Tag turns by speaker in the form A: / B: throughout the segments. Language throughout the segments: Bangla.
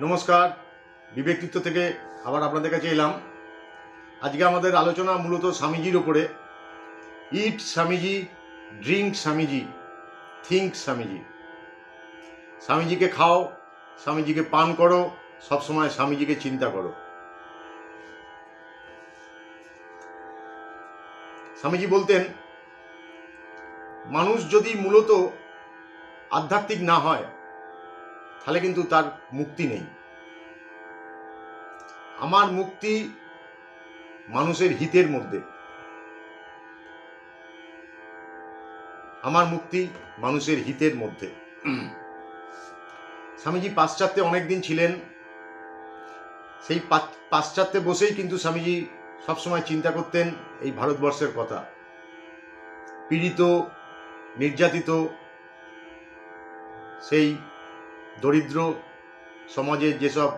A: নমস্কার। বিবেকৃত্ব থেকে আবার আপনাদের কাছে এলাম। আজকে আমাদের আলোচনা মূলত স্বামীজির ওপরে। Eat Swamiji, drink Swamiji, think Swamiji. স্বামীজিকে খাও, স্বামীজিকে পান করো, সবসময় স্বামীজিকে চিন্তা করো। স্বামীজি বলতেন, মানুষ যদি মূলত আধ্যাত্মিক না হয় তাহলে কিন্তু তার মুক্তি নেই। আমার মুক্তি মানুষের হিতের মধ্যে। আমার মুক্তি মানুষের হিতের মধ্যে। স্বামীজি পাশ্চাত্যে অনেকদিন ছিলেন। সেই পাশ্চাত্যে বসেই কিন্তু স্বামীজি সবসময় চিন্তা করতেন এই ভারতবর্ষের কথা। পীড়িত, নির্যাতিত, সেই দরিদ্র সমাজে যেসব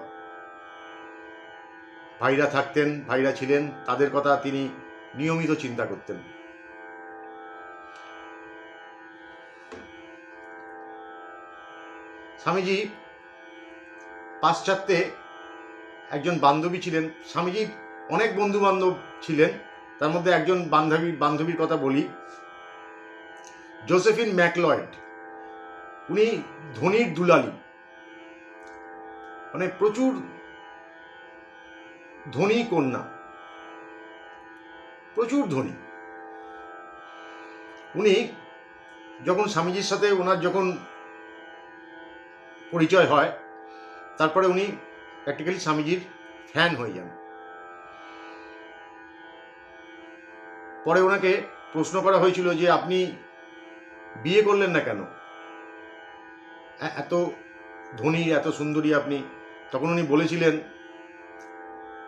A: ভাইরা থাকতেন, ভাইরা ছিলেন, তাদের কথা তিনি নিয়মিত চিন্তা করতেন। স্বামীজি পাশ্চাত্যে একজন বান্ধবী ছিলেন। স্বামীজির অনেক বন্ধু বান্ধব ছিলেন। তার মধ্যে একজন বান্ধবী, বান্ধবীর কথা বলি। Josephine MacLeod. উনি ধনির দুলালি। মানে প্রচুর ধনী কন্যা। প্রচুর ধনী। উনি যখন স্বামীজির সাথে ওনার যখন পরিচয় হয়, তারপরে উনি প্র্যাকটিক্যালি স্বামীজির ফ্যান হয়ে যান। পরে ওনাকে প্রশ্ন করা হয়েছিল যে, আপনি বিয়ে করলেন না কেন? এত ধনী, এত সুন্দরী আপনি তখন উনি বলেছিলেন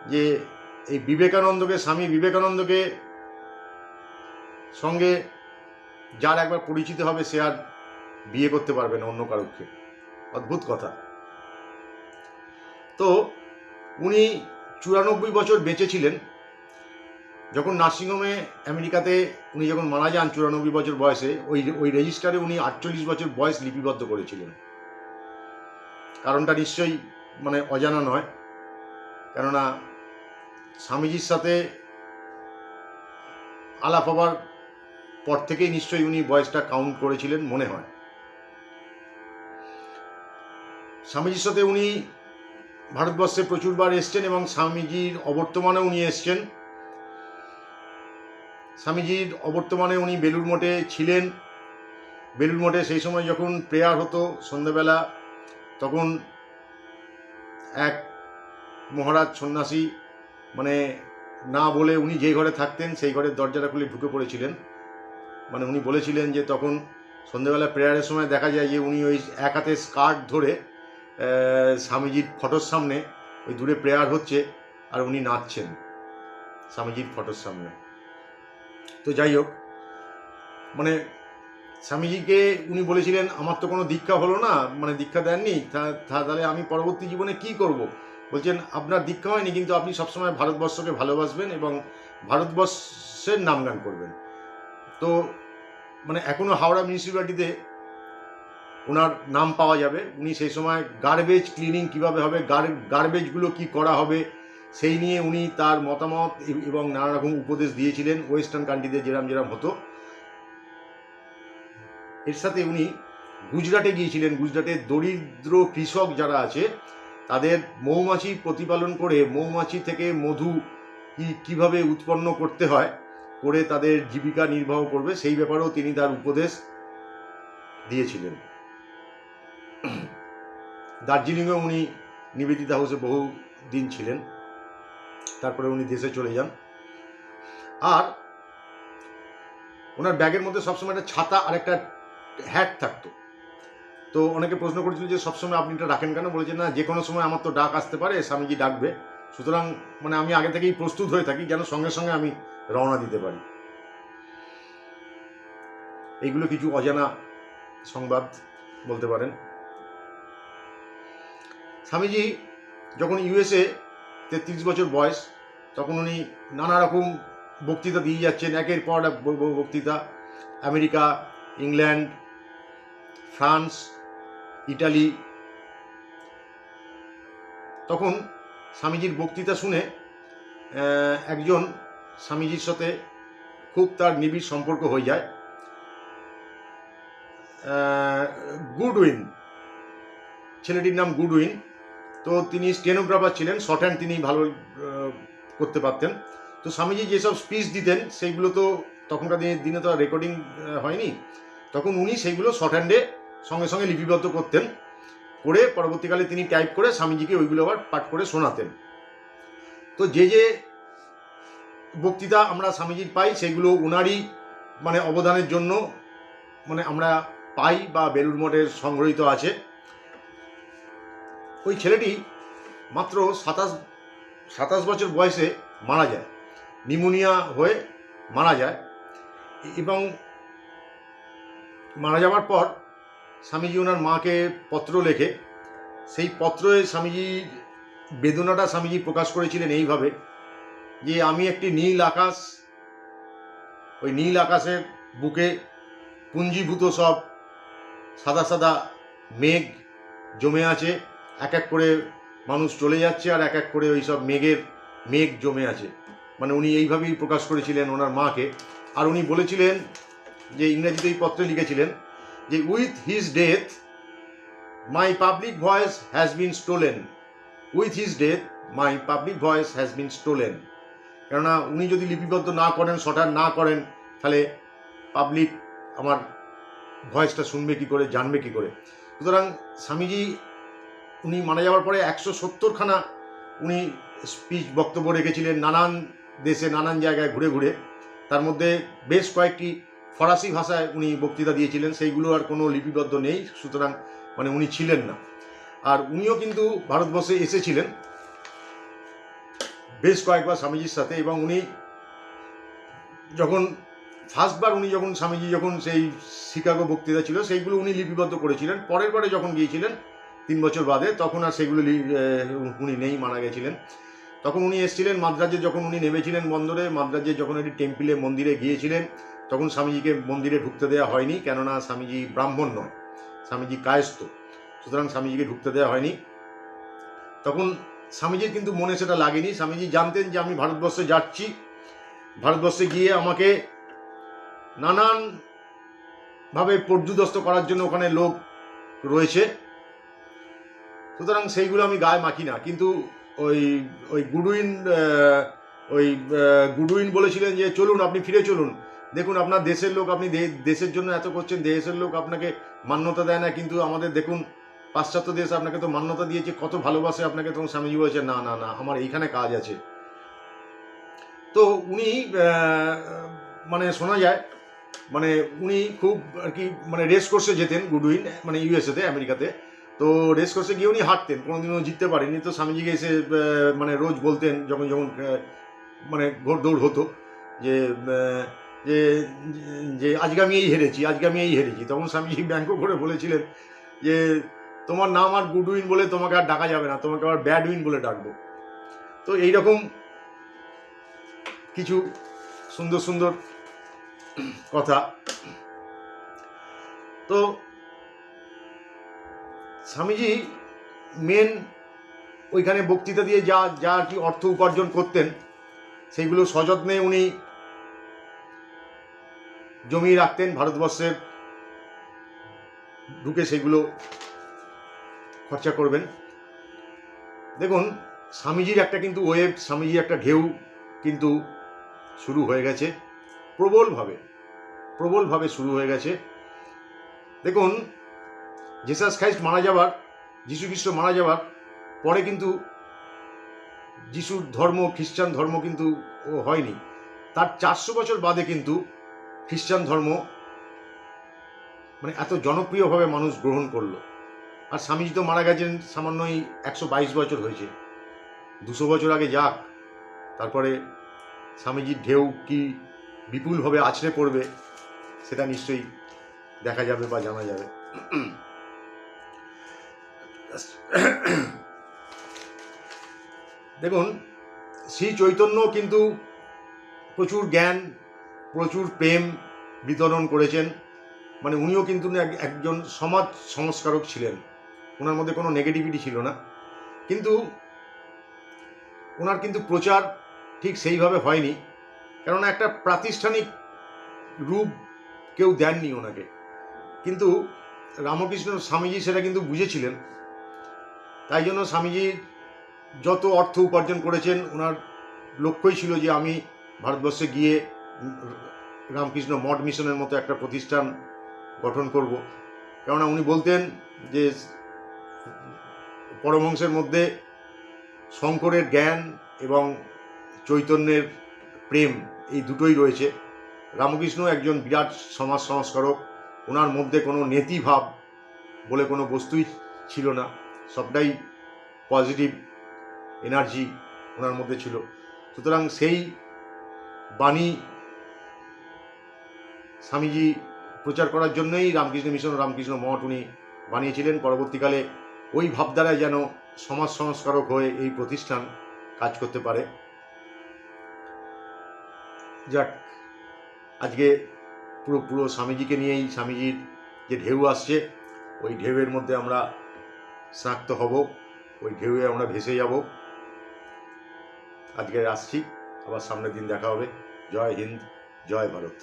A: যে এই বিবেকানন্দকে, স্বামী বিবেকানন্দকে সঙ্গে যার একবার পরিচিত হবে সে আর বিয়ে করতে পারবে না অন্য কারোকে। অদ্ভুত কথা। তো উনি চুরানব্বই বছর বেঁচে ছিলেন। যখন নার্সিংহোমে আমেরিকাতে উনি যখন মারা যান চুরানব্বই বছর বয়সে, ওই ওই রেজিস্টারে উনি আটচল্লিশ বছর বয়স লিপিবদ্ধ করেছিলেন। কারণটা নিশ্চয়ই মানে অজানা নয়। কেননা স্বামীজির সাথে আলাপ হবার পর থেকেই নিশ্চয়ই উনি বয়সটা কাউন্ট করেছিলেন মনে হয়। স্বামীজির সাথে উনি ভারতবর্ষে প্রচুরবার এসছেন এবং স্বামীজির অবর্তমানে উনি এসছেন। স্বামীজির অবর্তমানে উনি বেলুর মঠে ছিলেন। বেলুর মঠে সেই সময় যখন প্রেয়ার হতো সন্ধ্যাবেলা, তখন এক মহারাজ সন্ন্যাসী মানে না বলে উনি যে ঘরে থাকতেন, সেই ঘরের দরজাটা খুলে ঢুকে পড়েছিলেন। মানে উনি বলেছিলেন যে তখন সন্ধ্যেবেলা প্রেয়ারের সময় দেখা যায় যে উনি ওই এক হাতে স্কার্ট ধরে স্বামীজির ফটোর সামনে ওই দূরে প্রেয়ার হচ্ছে আর উনি নাচছেন স্বামীজির ফটোর সামনে। তো যাই হোক মানে স্বামীজিকে উনি বলেছিলেন, আমার তো কোনো দীক্ষা হলো না মানে দীক্ষা দেননি তাহলে আমি পরবর্তী জীবনে কি করব? বলছেন, আপনার দীক্ষা হয়নি, কিন্তু আপনি সবসময় ভারতবর্ষকে ভালোবাসবেন এবং ভারতবর্ষের নামগান করবেন। তো মানে এখনও হাওড়া মিউনিসিপ্যালিটিতে ওনার নাম পাওয়া যাবে। উনি সেই সময় গার্বেজ ক্লিনিং কীভাবে হবে গার্বেজগুলো কি করা হবে, সেই নিয়ে উনি তার মতামত এবং নানা রকম উপদেশ দিয়েছিলেন ওয়েস্টার্ন কান্ট্রিতে যেরাম যেরাম হতো। এর সাথে উনি গুজরাটে গিয়েছিলেন। গুজরাটের দরিদ্র কৃষক যারা আছে, তাদের মৌমাছি প্রতিপালন করে, মৌমাছি থেকে মধু কি, কীভাবে উৎপন্ন করতে হয়, করে তাদের জীবিকা নির্বাহ করবে, সেই ব্যাপারেও তিনি তার উপদেশ দিয়েছিলেন। দার্জিলিংয়ে উনি নিবেদিতা হাউসে বহু দিন ছিলেন। তারপরে উনি দেশে চলে যান। আর ওনার ব্যাগের মধ্যে সবসময় একটা ছাতা আর একটা হ্যাট থাকতো। তো অনেকে প্রশ্ন করেছিল যে সবসময় আপনি এটা রাখেন কেন? বলেছেন না, যে কোনো সময় আমার তো ডাক আসতে পারে, স্বামীজি ডাকবে। সুতরাং মানে আমি আগে থেকেই প্রস্তুত হয়ে থাকি, যেন সঙ্গে সঙ্গে আমি রওনা দিতে পারি। এইগুলো কিছু অজানা সংবাদ বলতে পারেন। স্বামীজি যখন ইউএসএ তেত্রিশ বছর বয়স, তখন উনি নানা রকম বক্তৃতা দিয়ে যাচ্ছেন। একের পর এক বক্তৃতা। America, England France, Italy. তখন স্বামীজির বক্তৃতা শুনে একজন স্বামীজির সাথে খুব তার নিবিড় সম্পর্ক হয়ে যায়। গুডউইন, ছেলেটির নাম গুডউইন। তো তিনি স্টেনোগ্রাফার ছিলেন, শর্ট হ্যান্ড তিনি ভালো করতে পারতেন। তো স্বামীজি যেসব স্পিচ দিতেন, সেইগুলো তো তখনকার দিনে তো রেকর্ডিং হয়নি। তখন উনি সেইগুলো শর্ট হ্যান্ডে সঙ্গে সঙ্গে লিপিবদ্ধ করতেন, করে পরবর্তীকালে তিনি টাইপ করে স্বামীজিকে ওইগুলো আবার পাঠ করে শোনাতেন। তো যে যে বক্তৃতা আমরা স্বামীজির পাই, সেগুলো ওনারই মানে অবদানের জন্য মানে আমরা পাই বা বেলুর মঠের সংগ্রহীত আছে। ওই ছেলেটি মাত্র সাতাশ সাতাশ বছর বয়সে মারা যায় নিউমোনিয়া হয়ে মারা যায় এবং মারা যাওয়ার পর স্বামীজি ওনার মাকে পত্র লেখে। সেই পত্রে স্বামীজির বেদনাটা স্বামীজি প্রকাশ করেছিলেন এইভাবে যে, আমি একটি নীল আকাশ, ওই নীল আকাশের বুকে পুঞ্জীভূত সব সাদা সাদা মেঘ জমে আছে, এক এক করে মানুষ চলে যাচ্ছে আর এক এক করে ওই সব মেঘের মেঘ জমে আছে। মানে উনি এইভাবেই প্রকাশ করেছিলেন ওনার মাকে। আর উনি বলেছিলেন যে, ইংরেজিতে এই পত্রে লিখেছিলেন যে with his death my public voice has been stolen with his death my public voice has been stolen কেননা উনি যদি লিপিবদ্ধ না করেন শটার না করেন, তাহলে পাবলিক আমার ভয়েসটা শুনবে কি করে, জানবে কি করে? সুতরাং স্বামীজি, উনি মারা যাওয়ার পরে একশো সত্তরখানা উনি স্পিচ বক্তব্য রেখেছিলেন নানান দেশে, নানান জায়গায় ঘুরে ঘুরে। তার মধ্যে বেশ কয়েকটি ফরাসি ভাষায় উনি বক্তৃতা দিয়েছিলেন, সেইগুলো আর কোনো লিপিবদ্ধ নেই, সুতরাং মানে উনি ছিলেন না। আর উনিও কিন্তু ভারতবর্ষে এসেছিলেন বেশ কয়েকবার স্বামীজির সাথে এবং উনি যখন ফার্স্টবার উনি যখন স্বামীজি যখন সেই শিকাগো বক্তৃতা ছিল, সেইগুলো উনি লিপিবদ্ধ করেছিলেন। পরের বারে যখন গিয়েছিলেন, তিন বছর বাদে, তখন আর সেগুলো উনি নেই, মারা গেছিলেন। তখন উনি এসেছিলেন মাদ্রাজে, যখন উনি নেমেছিলেন বন্দরে, মাদ্রাজে যখন একটি টেম্পিলে, মন্দিরে গিয়েছিলেন তখন স্বামীজিকে মন্দিরে ঢুকতে দেওয়া হয়নি, কেননা স্বামীজি ব্রাহ্মণ নয়, স্বামীজি কায়স্থ। সুতরাং স্বামীজিকে ঢুকতে দেওয়া হয়নি। তখন স্বামীজির কিন্তু মনে সেটা লাগেনি। স্বামীজি জানতেন যে আমি ভারতবর্ষে যাচ্ছি। ভারতবর্ষে গিয়ে আমাকে নানান ভাবে পর্যুদস্ত করার জন্য ওখানে লোক রয়েছে। সুতরাং সেইগুলো আমি গায়ে মাখি না। কিন্তু ওই ওই গুডউইন ওই গুডউইন বলেছিলেন যে, চলুন, আপনি ফিরে চলুন। দেখুন, আপনার দেশের লোক আপনি দেশের জন্য এত করছেন, দেশের লোক আপনাকে মান্যতা দেয় না, কিন্তু আমাদের দেখুন, পাশ্চাত্য দেশ আপনাকে তো মান্যতা দিয়েছে, কত ভালোবাসে আপনাকে তখন স্বামীজি বলেছে না না না, আমার এইখানে কাজ আছে। তো উনি মানে শোনা যায় মানে উনি খুব আর কি মানে রেস কোর্সে যেতেন গুডউইন মানে ইউএসএতে, আমেরিকাতে। তো রেস কোর্সে গিয়ে উনি হাঁটতেন, কোনোদিনও জিততে পারেনি তো স্বামীজিকে এসে মানে রোজ বলতেন, যখন যখন মানে ঘোর দৌড় হতো, যে যে যে আজকে আমি এই হেরেছি, আজকে আমি এই হেরেছি। তখন স্বামীজি ব্যঙ্গ করে বলেছিলেন যে, তোমার নাম আর গুড উইন বলে তোমাকে আর ডাকা যাবে না, তোমাকে আবার ব্যাড উইন বলে ডাকবো। তো এইরকম কিছু সুন্দর সুন্দর কথা। তো স্বামীজি মেন ওইখানে বক্তৃতা দিয়ে যা যা কি অর্থ উপার্জন করতেন, সেইগুলো সযত্নে উনি জমিয়ে রাখতেন ভারতবর্ষের ঢুকে সেগুলো খরচা করবেন। দেখুন, স্বামীজির একটা কিন্তু ওয়েব, স্বামীজির একটা ঢেউ কিন্তু শুরু হয়ে গেছে। প্রবলভাবে প্রবলভাবে শুরু হয়ে গেছে। দেখুন জেসাস খ্রাইস্ট মারা যাবার, যীশু খ্রিস্ট মারা যাবার পরে কিন্তু যিশুর ধর্ম, খ্রিস্টান ধর্ম কিন্তু হয়নি। তার চারশো বছর বাদে কিন্তু খ্রিস্টান ধর্ম মানে এত জনপ্রিয়ভাবে মানুষ গ্রহণ করল। আর স্বামীজি তো মারা গেছেন সামান্যই একশো বাইশ বছর হয়েছে। দুশো বছর আগে যাক, তারপরে স্বামীজির ঢেউ কি বিপুলভাবে আছড়ে পড়বে সেটা নিশ্চয়ই দেখা যাবে বা জানা যাবে। দেখুন, শ্রী চৈতন্য কিন্তু প্রচুর জ্ঞান প্রচুর প্রেম বিতরণ করেছেন। মানে উনিও কিন্তু এক- একজন সমাজ সংস্কারক ছিলেন। ওনার মধ্যে কোনো নেগেটিভিটি ছিল না। কিন্তু ওনার কিন্তু প্রচার ঠিক সেইভাবে হয়নি। কেননা একটা প্রাতিষ্ঠানিক রূপ কেউ দেননি ওনাকে। কিন্তু রামকৃষ্ণ স্বামীজি সেটা কিন্তু বুঝেছিলেন। তাই জন্য স্বামীজি যত অর্থ উপার্জন করেছেন, ওনার লক্ষ্যই ছিল যে আমি ভারতবর্ষে গিয়ে রামকৃষ্ণ মঠ মিশনের মতো একটা প্রতিষ্ঠান গঠন করব। কেননা উনি বলতেন যে পরমহংসের মধ্যে শঙ্করের জ্ঞান এবং চৈতন্যের প্রেম এই দুটোই রয়েছে। রামকৃষ্ণ একজন বিরাট সমাজ সংস্কারক। ওনার মধ্যে কোনো নেতিভাব বলে কোনো বস্তুই ছিল না। সবটাই পজিটিভ এনার্জি ওনার মধ্যে ছিল। সুতরাং সেই বাণী স্বামীজি প্রচার করার জন্যই রামকৃষ্ণ মিশন, রামকৃষ্ণ মঠ উনি বানিয়েছিলেন। পরবর্তীকালে ওই ভাবধারায় যেন সমাজ সংস্কারক হয়ে এই প্রতিষ্ঠান কাজ করতে পারে। যাক, আজকে পুরো পুরো স্বামীজিকে নিয়েই স্বামীজির যে ঢেউ আসছে, ওই ঢেউয়ের মধ্যে আমরা স্নাক্ত হব, ওই ঢেউয়ে আমরা ভেসে যাব। আজকে আসছি, আবার সামনের দিন দেখা হবে। জয় হিন্দ, জয় ভারত।